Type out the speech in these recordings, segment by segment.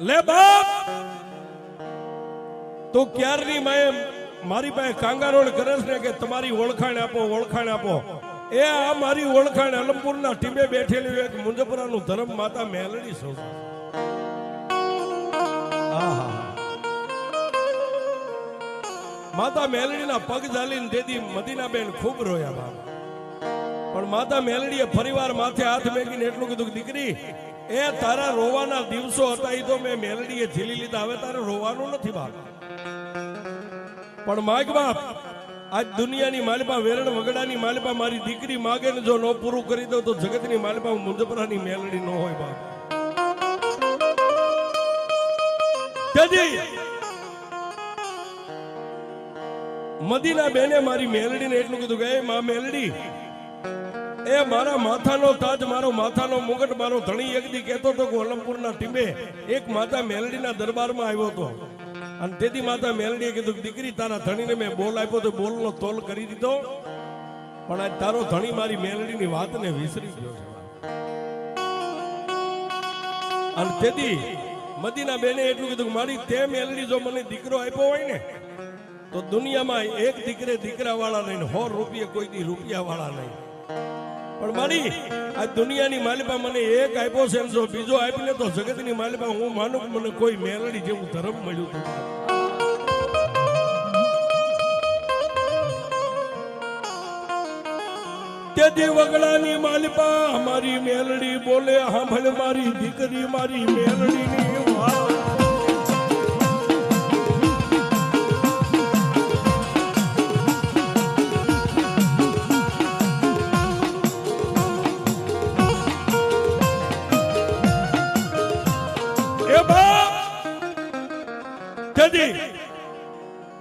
લે બાપ, તો ક્યારની મેં મારી પાસે કાંગારોળ કરે છે કે તમારી ઓળખાણ આપો ઓળખાણ આપો? એ આ મારી ઓળખાણ અલમપુરના ટીમે બેઠેલી એક મુંજપરાનું ધર્મ માતા મેલડી આહા. માતા મેલડીના પગ ઝાલીને દેદી મદીનાબેન ખૂબ રોયા બાપ. પણ માતા મેલડીએ ફરીવાર માથે હાથ મેકીને એટલું કીધું કે, દીકરી એ તારા રોવાના દિવસો હતા એ તો મેં મેલડીએ ઝીલી લીધા. હવે તારે રોવાનું નથી બાપ. પણ માગ બાપ, આજ દુનિયાની માલિપા, વેરણ વગડાની માલિપા મારી દીકરી માગે ને જો ન પૂરું કરી દઉં તો જગતની માલપા મુંજપરાની મેલડી ન હોય બાપ. મદીના બેને મારી મેલડીને એટલું કીધું કે માં મેલડી એ મારા માથાનો તાજ, મારો માથાનો મુગટ, મારો ધણી એક દી કહેતો હતો કે અલમપુરના ટીમે એક માતા મેલડીના દરબારમાં આવ્યો હતો. અને તેથી માતા મેલડીએ કીધું દીકરી, તારા ધણીને મેં બોલ આપ્યો તો બોલનો તોલ કરી દીધો. પણ આજ તારો ધણી મારી મેલડીની વાતને વિસરી ગયો છે. અને તેથી મદીના બેને એટલું કીધું મારી તે મેલડી જો મને દીકરો આપ્યો હોય ને, તો દુનિયામાં એક દીકરે દીકરા વાળા નહીં સો રૂપિયા કોઈ દી રૂપિયા વાળા નહીં. પણ મારી આ દુનિયાની માલિપા મને એક આપ્યો છે જો બીજો આપીને તો જગતની માલિપા હું માનું કે મને કોઈ મેલડી જેવું ધર્મ મળ્યું હતું. તેથી વગડાની માલિપા, મારી મેલડી બોલે સાંભળ મારી દીકરી મારી મેલડીની.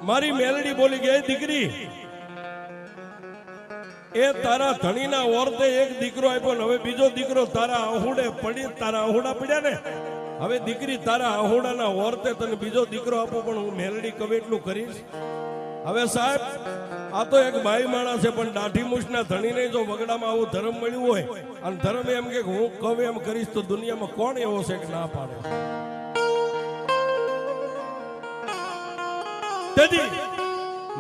મારી મેલડી બોલી ગઈ, દીકરી, એ તારા ધણીના ઓરતે એક દીકરો આપ્યો ને, હવે બીજો દીકરો તારા આહુડે પડી, તારા આહુડા પડ્યા ને? હવે દીકરી તારા આહુડાના ઓરતે તને બીજો દીકરો આપો, પણ હું મેલડી કવે એટલું કરીશ. હવે સાહેબ, આ તો એક ભાઈ માણસ છે, પણ દાઢી મૂછના ધણીને જો વગડામાં આવું ધર્મ મળ્યું હોય, અને ધર્મ એમ કે હું કવ એમ કરીશ, તો દુનિયામાં કોણ એવો છે કે ના પાડે? તેથી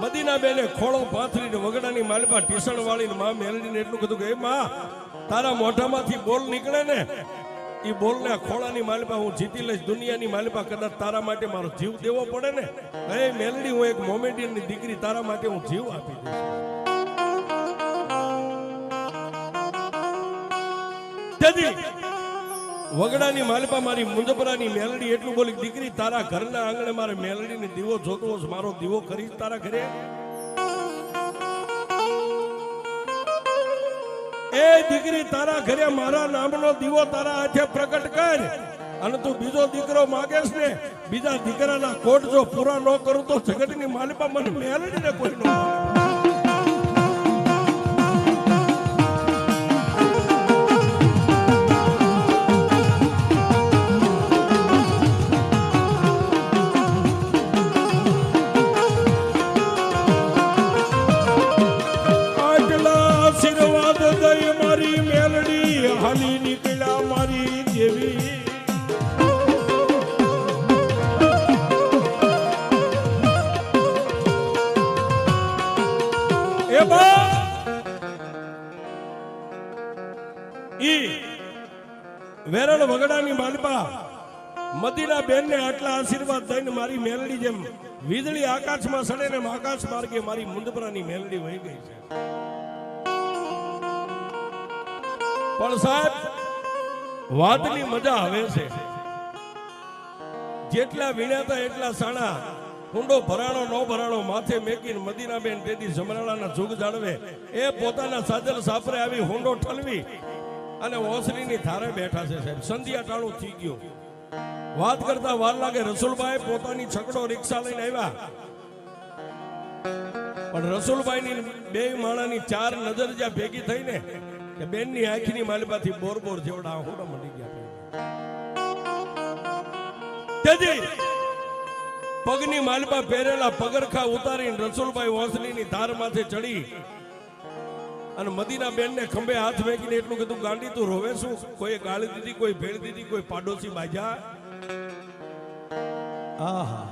મદીના બેને ખોળો પાથરીને વગડાની માલપા ટીસણ વાળીને મા મેલડીને એટલું કીધું કે માં, તારા મોઢામાંથી બોલ નીકળે ને એ બોલને ખોળાની માલપા હું જીતી લઈશ, દુનિયાની માલપા કદાચ તારા માટે મારો જીવ દેવો પડે ને. અહીં મેલડી, હું એક મોમેડિયનની દીકરી, તારા માટે હું જીવ આપી તેથી વગડાની માલપા મારી મુંજપરાની મેલડી એટલું બોલી, દીકરી, તારા ઘરના આંગણે મારે મેલડીને દીવો જોતો મારો દીવો ખરીદ તારા ઘરે. એ દીકરી, તારા ઘરે મારા નામનો દીવો તારા હાથે પ્રગટ કર. અને તું બીજો દીકરો માગેશ ને, બીજા દીકરાના કોટ જો પૂરા ન કરું તો જગતની માલિપા મને મેલડીને કોઈ ન હાલી નીકળ્યા મારી દેવી. વેરણ વગડાની માલપા મદીના બેન ને આટલા આશીર્વાદ દઈને મારી મેલડી જેમ વીજળી આકાશમાં સડે ને આકાશ માર્ગે મારી મુંદપરાની મેલડી વહી ગઈ છે. પણ સાહેબ, વાતની મજા આવે છે. જેટલા વીણાતા એટલા સાણા. કુંડો ભરાણો, નો ભરાણો, માથે મેકીને મદીનાબેન તેથી જમરાળાના જુગ જાળવે. એ પોતાના સાજલ સાપરે આવી હુંડો ઠલવી અને ઓસરીની થારે બેઠા છે સાહેબ. સંધ્યા ટાણું થઈ ગયું. વાત કરતા વાર લાગે રસુલભાઈ પોતાની છકડો રિક્ષા લઈને આવ્યા. પણ રસુલભાઈની બે માણાની ચાર નજર જ્યાં ભેગી થઈ ને કે બેનની આંખની માલિપાથી બોર બોર જેવડા હોડા મળી ગયા તેથી પગની માલપા પહેરેલા પગરખા ઉતારીને રસુલભાઈ ઓસલીની ધાર માથે ચડી અને મદીના બેનને ખંભે હાથ ફેંકીને એટલું કીધું, ગાંડી, તું રોવે શું? કોઈ ગાળી દીધી, કોઈ ભેળ દીધી, કોઈ પાડોશી બાજા? આહા.